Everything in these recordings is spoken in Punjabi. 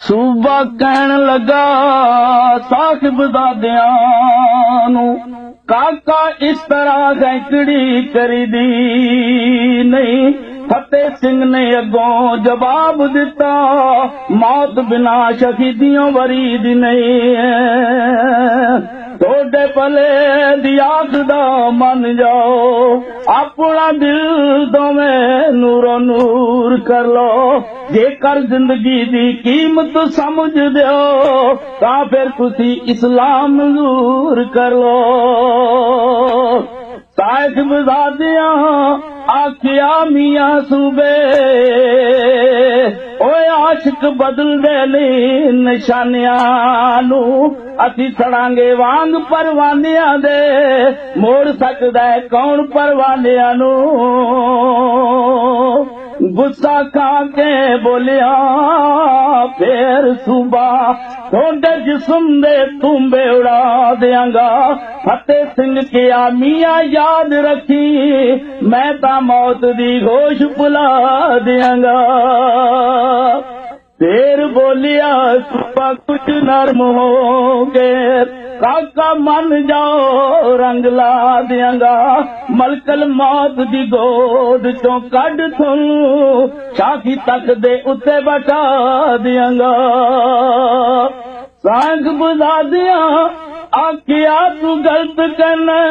ਸੂਬਾ ਕਹਿਣ ਲੱਗਾ ਸਾਹਿਬ ਦਾਦਿਆਂ ਨੂੰ ਕਾਕਾ ਇਸ ਤਰ੍ਹਾਂ ਸੈਂਕੜੀ ਕਰੀਦੀ ਨਹੀਂ ਫਤਿਹ ਸਿੰਘ ਨੇ ਅੱਗੋਂ ਜਵਾਬ ਦਿੱਤਾ ਮੌਤ ਬਿਨਾ ਸ਼ਹੀਦੀਆਂ ਵਰੀ ਦੀ ਨਹੀਂ ਤੁਹਾਡੇ ਭਲੇ ਦੀ ਆਖ ਦਾ ਮੰਨ ਜਾਓ ਆਪਣਾ ਦਿਲ ਦੋਵੇਂ नूर دی जेकर ज़िंदगी जी क़ीमत सम्झो त اسلام نور کر لو ਸਾਹਿਬ ਆਖਿਆ ਮੀਆਂ ਸੂਬੇ, ਓਏ ਆਸ਼ਿਕ ਬਦਲਦੇ ਨੇ ਨਿਸ਼ਾਨਿਆਂ ਨੂੰ ਅਸੀਂ ਸੜਾਂਗੇ ਵਾਂਗ ਪਰਵਾਨਿਆਂ ਦੇ, ਮੋੜ ਸਕਦਾ ਕੌਣ ਪਰਵਾਨਿਆਂ ਨੂੰ? गुस्ा दे तूंबे उड़ा देंगा फते सिंह कया याद रखी। मैं ता मौत दी घोष बुला देंगा تیر بولیا سپا کچھ نرم ہو گے کاکا من جاؤ رنگ لا دیاں گا ملکل موت دی گود چون کڈ تھوں شاکی تک دے اتے بٹا دیاں گا سانگ بزا دیاں آکیا تو گلت کرنے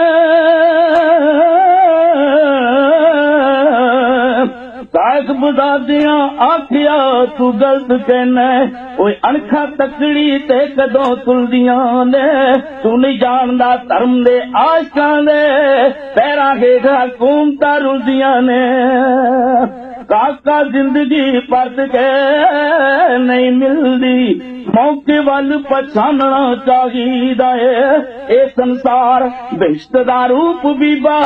ڪاڪ بديون تون دل انکان ڪدو تلددا ترم دي آسان پيرا کي رلد ڪاڪا زندگي پرت ملند ਮੌਕੇ ਵੱਲ ਪਛਾਣਨਾ ਚਾਹੀਦਾ ਏ। ਇਹ ਸੰਸਾਰ ਬਿਸ਼ਤ ਦਾ ਰੂਪ ਬੀਬਾ,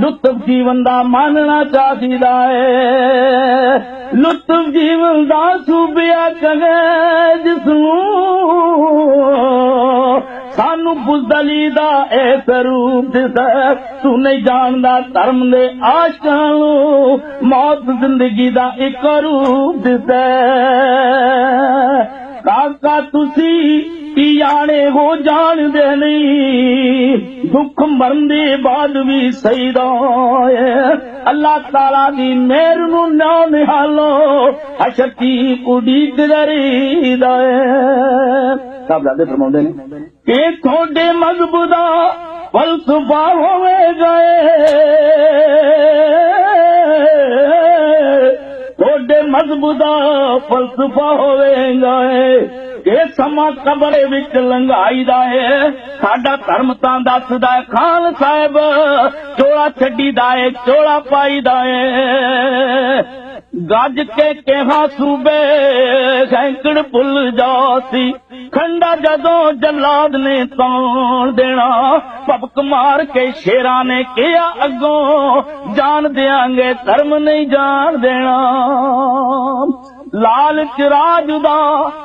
ਲੁਤਫ ਜੀਵਨ ਦਾ ਮਾਨਣਾ ਚਾਹੀਦਾ ਏ। ਲੁਤਫ ਜੀਵਨ ਦਾ ਸੂਬਿਆ ਕਹੇ ਜਿਸ ਨੂੰ ਸਾਨੂੰ ਬੁਜ਼ਦਲੀ ਦਾ ਇਹ ਸਰੂਪ ਦਿਸੈ। ਤੂੰ ਨਹੀਂ ਜਾਣਦਾ ਧਰਮ ਦੇ ਆਸ਼ਕਾਂ ਨੂੰ, ਮੌਤ ਜ਼ਿੰਦਗੀ ਦਾ ਇੱਕ ਰੂਪ ਦਿਸੈ। ਕਾਕਾ ਤੁਸੀਂ ਕੀ ਜਾਣੇ ਹੋ ਜਾਣਦੇ ਨਹੀਂ ਦੁੱਖ ਮਰਨ ਦੇ ਬਾਅਦ ਵੀ ਸਈਦਾ ਏ ਅੱਲਾਹ ਤਾਲਾ ਦੀ ਮਿਹਰ ਨੂੰ ਨਾ ਨਿਹਾਲੋ ਹਸ਼ਰ ਦੀ ਉਡੀਕ ਕਰੀਦਾ ਏ ਸਭ ਦਾਦੇ ਫਰਮਾਉਂਦੇ ਨੇ ਕਿ ਤੁਹਾਡੇ ਮਜ਼ਹਬ ਦਾ ਫਲਸਫਾ ਹੋਵੇਗਾ ਏ ਤੁਹਾਡੇ ਮਜ਼ਹਬ ਦਾ ਫਲਸਫਾ ਹੋਵੇਗਾ ਏ ਸਮਾਂ ਕਬਰੇ ਵਿੱਚ ਲੰਘਾਈਦਾ ਏ ਸਾਡਾ ਧਰਮ ਤਾਂ ਦੱਸਦਾ ਏ ਖਾਨ ਸਾਹਿਬ ਚੋਲਾ ਛੱਡੀ ਦਾ ਏ ਚੋਲਾ ਪਾਈਦਾ ਏ ਗੱਜ ਕੇ ਕਿਹਾ ਸੂਬੇ, ਸੈਂਕੜ ਭੁੱਲ ਜਾਸੀ ਖੰਡਾ ਜਦੋਂ ਜਲਾਦ ਨੇ ਤਾਣ ਦੇਣਾ, ਭਬਕ ਮਾਰ ਕੇ ਸ਼ੇਰਾਂ ਨੇ ਕਿਹਾ, ਅੱਗੋਂ ਜਾਣ ਦਿਆਂਗੇ, ਧਰਮ ਨਹੀਂ ਜਾਣ ਦੇਣਾ। لال چراج دا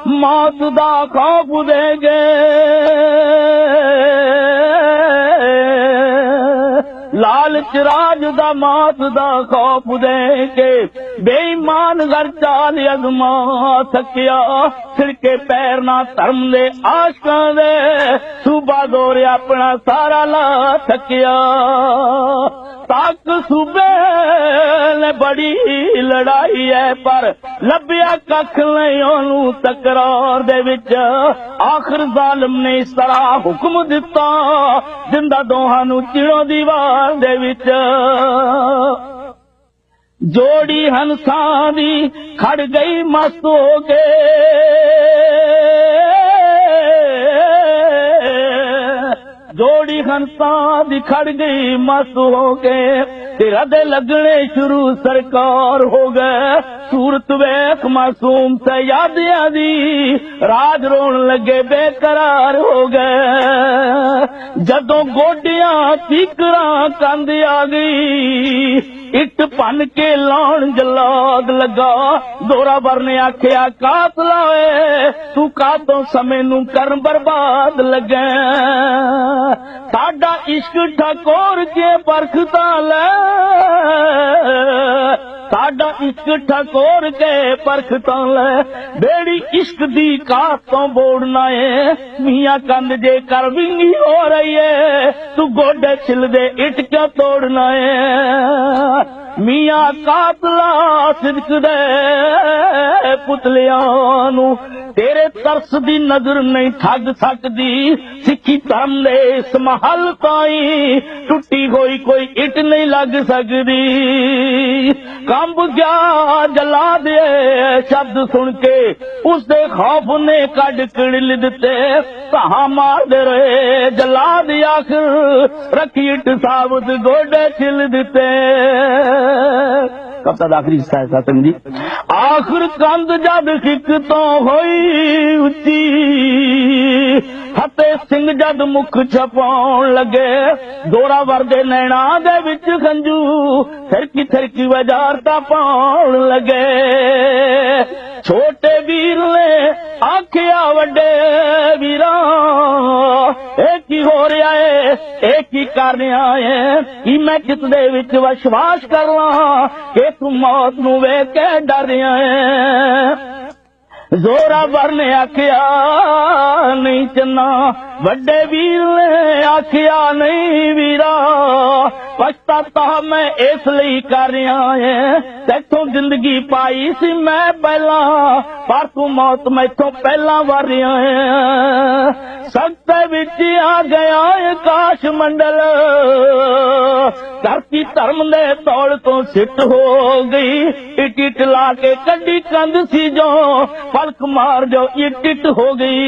موت دا خوف دے گے۔ لال چراج دا موت دا خوف دے گے۔ بے ایمان گھر چال ازما تھکیا سرکے پیرنا پیر ترم دے آشکاں دے۔ صوبہ دورے اپنا سارا لا تھکیا ਤੱਕ ਸੂਬੇ ਨੇ ਬੜੀ ਲੜਾਈ ਐ, ਪਰ ਲੱਭਿਆ ਕੱਖ ਨਹੀਂ ਉਹਨੂੰ ਤਕਰਾਰ ਦੇ ਵਿੱਚ। ਆਖਰ ਜ਼ਾਲਮ ਨੇ ਇਸ ਤਰ੍ਹਾਂ ਹੁਕਮ ਦਿੱਤਾ, ਜਿੰਦਾ ਦੋਹਾਂ ਨੂੰ ਚਿੜੋ ਦੀਵਾਰ ਦੇ ਵਿੱਚ। ਜੋੜੀ ਹੰਸਾਂ ਦੀ ਖੜ ਗਈ ਮਸਤ ਹੋ ਕੇ। ਜੋੜੀ ਹੰਸਾਂ ਦੀ ਖੜ ਗਈ ਮਸਤ ਹੋ ਕੇ। ਤੇਰਾ ਦੇ ਲੱਗਣੇ ਸ਼ੁਰੂ ਸਰਕਾਰ ਹੋ ਗਏ। ਸੂਰਤ ਵੇਖ ਮਾਸੂਮ ਸਯਾਦਿਆਂ ਦੀ, ਰਾਜ ਰੋਣ ਲੱਗੇ ਬੇਕਰਾਰ ਹੋ ਗਏ। ਜਦੋਂ ਗੋਡਿਆਂ ਤੀਕਰਾਂ ਕੰਦ ਆ ਗਈ ਇੱਟ ਭੰਨ ਕੇ ਲਾਉਣ ਜਲਾਦ ਲੱਗਾ। ਦੋਰਾ ਨੇ ਆਖਿਆ, ਕਾਤਲਾ ਏ ਤੂੰ ਕਾਤੋਂ ਸਮੇਂ ਨੂੰ ਕਰਨ ਬਰਬਾਦ ਲੱਗਾ ਸਾਡਾ ਇਸ਼ਕ ਠਕੋਰ ਕੇ ਪਰਖਤਾ ਲੈ। ਸਾਡਾ ਇਸ਼ਕ ਠਕੋਰ ਕੇ ਪਰਖ ਤਾਂ ਲੈ। ਬੇੜੀ ਇਸ਼ਕ ਦੀ ਕਾਹ ਤੋਂ ਬੋੜਨਾ ਏ। ਮੀਆਂ ਕੰਦ ਜੇ ਕਰ ਵਿੰਗੀ ਹੋ ਰਹੀ ਏ ਤੂੰ ਗੋਡੇ ਛਿਲਦੇ, ਇੱਟ ਕਿਉਂ ਤੋੜਨਾ ਏ? میاں کابلا سرک دے پتلیاں نو تیرے ترس دی نظر نہیں تھگ سکدی سکھی تم نے اس محل تائی ٹوٹی ہوئی کوئی اٹ نہیں لگ سکدی کمب گیا جلا دے شبد سن کے، اس دے خوف نے کڈ کڑل دتے۔ کہاں مار دے رہے، جلا دی آخر۔ رکھی اٹ ثابت گوڑے چل دتے۔ ਕਬ ਤੱਕ ਆਖਰੀ ਹਿੱਸਾ ਹੈ ਸਤਿੰਗ ਜੀ। ਆਖਰ ਕੰਧ ਜਦ ਖਿੱਕ ਤੋਂ ਹੋਈ ਉੱਚੀ, ਫਤਿਹ ਸਿੰਘ ਜਦ ਮੁਖ ਛਪਾਉਣ ਲੱਗੇ ਦੋਰਾ ਵਰਦੇ ਨੈਣਾ ਦੇ ਵਿੱਚ ਖੰਜੂ ਥਰਕੀ ਥਰਕੀ ਵਜਾਰਤਾ ਪਾਉਣ ਲੱਗੇ। ਛੋਟੇ ਵੀਰ ਨੇ ਆਖਿਆ ਵੱਡੇ ਵੀਰਾਂ, ਇਹ ਕੀ ਹੋ ਰਿਹਾ? ایک ہی کرنے آئے کہ میں کتنے وچ وشواس کر کہ تم موت نو ویک کے ڈر آئے زورا بر نے آخیا نہیں چنا وڈے ویر نے آخیا نہیں ویرا ਪਛਤਾਤਾ ਮੈਂ ਇਸ ਲਈ ਕਰ ਰਿਹਾ ਏ। ਤੈਥੋਂ ਜ਼ਿੰਦਗੀ ਪਾਈ ਸੀ ਮੈਂ ਪਹਿਲਾਂ, ਪਰ ਤੂੰ ਮੌਤ ਮੈਥੋਂ ਪਹਿਲਾਂ ਵਰ ਏ। ਸਖਤ ਵਿੱਚ ਆ ਗਿਆ ਏ ਕਾਸ਼ ਮੰਡਲ। ਧਰਤੀ ਧਰਮ ਦੇ ਤੌਲ ਤੋਂ ਸਿੱਟ ਹੋ ਗਈ। ਇਟ ਲਾ ਕੇ ਕੱਢੀ ਕੰਧ ਸੀ ਜੋ ਪਲਕ ਮਾਰ ਜੋ ਇਟ ਹੋ ਗਈ।